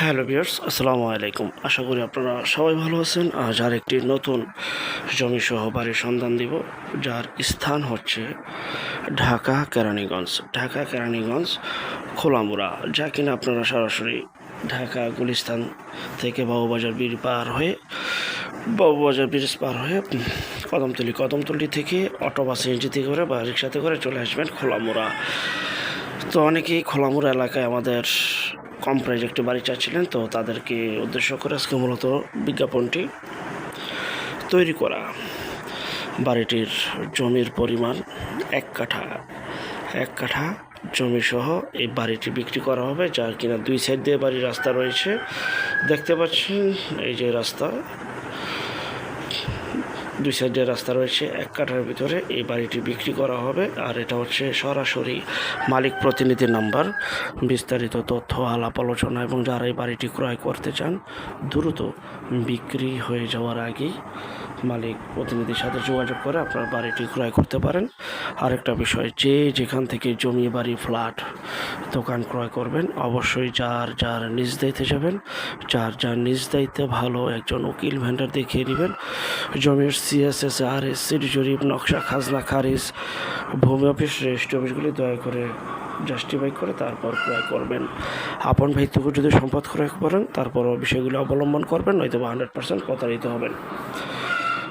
Hello বিয়ার্স আসসালামু আলাইকুম। আশা করি আপনারা সবাই ভালো আছেন। আজ আর একটি নতুন জমি সহ বাড়ির সন্ধান দিব, যার স্থান হচ্ছে ঢাকা কেরানীগঞ্জ। ঢাকা কেরানীগঞ্জ, খোলামুড়া। যা কিনা আপনারা সরাসরি ঢাকা গুলিস্তান থেকে বাবুবাজার বীর পার হয়ে, বাবুবাজার ব্রিজ পার হয়ে কদমতলি কদমতলি থেকে অটো বাস এনজিতে করে বা রিক্সাতে করে চলে আসবেন খোলামুড়া। তো অনেকেই খোলামুড়া এলাকায় আমাদের কম প্রাইজ একটি বাড়ি চাচ্ছিলেন, তো তাদেরকে উদ্দেশ্য করে আজকে মূলত বিজ্ঞাপনটি তৈরি করা। বাড়িটির জমির পরিমাণ এক কাঠা। এক কাঠা জমি সহ এই বাড়িটি বিক্রি করা হবে, যার কিনা দুই সাইড দিয়ে বাড়ির রাস্তা রয়েছে। দেখতে পাচ্ছেন, এই যে রাস্তা দুই সাইডে রাস্তা রয়েছে, এক কাঠার ভিতরে এই বাড়িটি বিক্রি করা হবে। আর এটা হচ্ছে সরাসরি মালিক প্রতিনিধি নাম্বার। বিস্তারিত তথ্য, আলাপ, আলোচনা এবং যারা এই বাড়িটি ক্রয় করতে চান, দ্রুত বিক্রি হয়ে যাওয়ার আগেই মালিক প্রতিনিধির সাথে যোগাযোগ করে আপনার বাড়িটি ক্রয় করতে পারেন। আরেকটা বিষয়, যে যেখান থেকে জমি, বাড়ি, ফ্ল্যাট দোকান ক্রয় করবেন, অবশ্যই যার যার নিজ দায়িত্বে যাবেন, যার যার নিজ দায়িত্বে ভালো একজন উকিল ভেন্ডার দেখিয়ে নেবেন জমির সিএসএস আর এস সিডি জরিপ, নকশা, খাজনা, খারিজ, ভূমি অফিস, রেজিস্ট্রি অফিসগুলি দয়া করে জাস্টিফাই করে তারপর ক্রয় করবেন। আপন ভাই থেকে যদি সম্পদ ক্রয় করেন, তারপরও বিষয়গুলো অবলম্বন করবেন নয়তো বা হান্ড্রেড পার্সেন্ট প্রতারিত হবেন।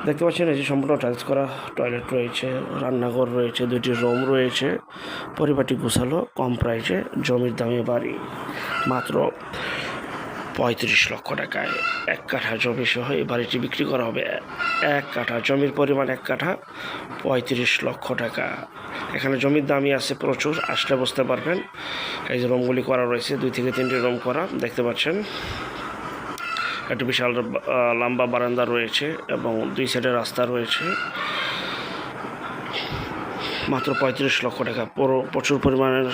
দেখতে পাচ্ছেন, এই যে সম্পূর্ণ টাইলস করা টয়লেট রয়েছে, রান্নাঘর রয়েছে দুটি রুম রয়েছে পরিবারটি গোছালো, কম প্রাইসে জমির দামে বাড়ি। মাত্র পঁয়ত্রিশ লক্ষ টাকায় এক কাঠা জমি সহ এই বাড়িটি বিক্রি করা হবে। এক কাঠা জমির পরিমাণ এক কাঠা পঁয়ত্রিশ লক্ষ টাকা। এখানে জমির দামই আছে প্রচুর, আসলে বুঝতে পারবেন। এই যে রুমগুলি করা রয়েছে, দুই থেকে তিনটি রুম করা, দেখতে পাচ্ছেন। একটি বিশাল লম্বা বারান্দা রয়েছে এবং দুই সাইডে রাস্তা রয়েছে। মাত্র পঁয়ত্রিশ লক্ষ টাকা। পুরো প্রচুর পরিমাণের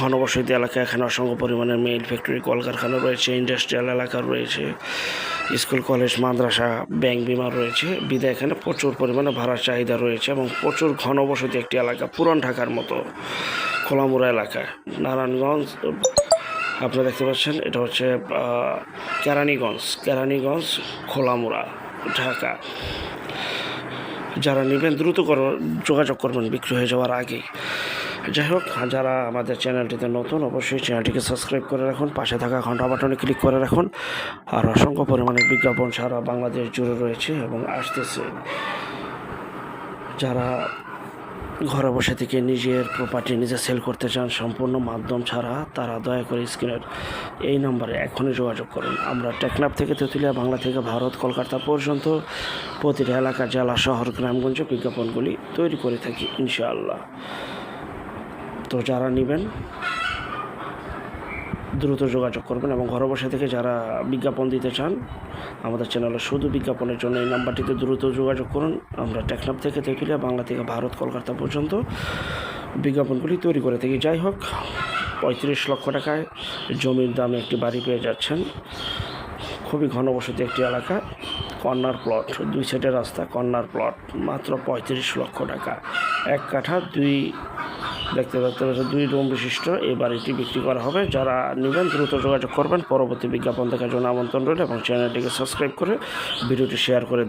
ঘনবসতি এলাকা এখানে অসংখ্য পরিমাণের মেইল ফ্যাক্টরি কলকারখানা রয়েছে ইন্ডাস্ট্রিয়াল এলাকা রয়েছে স্কুল কলেজ মাদ্রাসা ব্যাংক বিমা রয়েছে। বিদায় এখানে প্রচুর পরিমাণে ভাড়ার চাহিদা রয়েছে এবং প্রচুর ঘনবসতি একটি এলাকা, পুরান ঢাকার মতো খোলামুড়া এলাকা। নারায়ণগঞ্জ, আপনারা দেখতে পাচ্ছেন, এটা হচ্ছে কেরানীগঞ্জ কেরানীগঞ্জ, খোলামুড়া, ঢাকা। যারা নেবেন, দ্রুত কর, যোগাযোগ করবেন বিক্রি হয়ে যাওয়ার আগেই। যাই হোক যারা আমাদের চ্যানেলটিতে নতুন, অবশ্যই চ্যানেলটিকে সাবস্ক্রাইব করে রাখুন, পাশে থাকা ঘণ্টা বাটনে ক্লিক করে রাখুন। আর অসংখ্য পরিমাণে বিজ্ঞাপন সারা বাংলাদেশ জুড়ে রয়েছে এবং আসতেছে। যারা ঘরে বসে থেকে নিজের প্রপার্টি নিজে সেল করতে চান, সম্পূর্ণ মাধ্যম ছাড়া তারা দয়া করে স্ক্রিনের এই নম্বরে এখনই যোগাযোগ করুন। আমরা টেকনাফ থেকে তেঁতুলিয়া, বাংলা থেকে ভারত, কলকাতা পর্যন্ত প্রতিটি এলাকা, জেলা, শহর, গ্রামগঞ্জ বিজ্ঞাপনগুলি তৈরি করে থাকি, ইনশাআল্লাহ। তো যারা নেবেন দ্রুত যোগাযোগ করবেন এবং ঘরে বসে থেকে যারা বিজ্ঞাপন দিতে চান, আমাদের চ্যানেলে শুধু বিজ্ঞাপনের জন্য এই নাম্বারটিতে দ্রুত যোগাযোগ করুন। আমরা টেকনাফ থেকে তেঁতুলিয়া, বাংলা থেকে ভারত, কলকাতা পর্যন্ত বিজ্ঞাপনগুলি তৈরি করে থাকি। যাই হোক, পঁয়ত্রিশ লক্ষ টাকায় জমির দামে একটি বাড়ি পেয়ে যাচ্ছেন। খুবই ঘনবসতি একটি এলাকা কর্নার প্লট দুই সাইডের রাস্তা কর্নার প্লট মাত্র পঁয়ত্রিশ লক্ষ টাকা। এক কাঠা, দুই পাচ্ছেন দুই রুম বিশিষ্ট। এই বাড়িটি বিক্রি করা হবে। যারা নেবেন, দ্রুত যোগাযোগ করবেন। পরবর্তী বিজ্ঞাপন দেখার জন্য আমন্ত্রণ রইল এবং চ্যানেলটিকে সাবস্ক্রাইব করে ভিডিওটি শেয়ার করে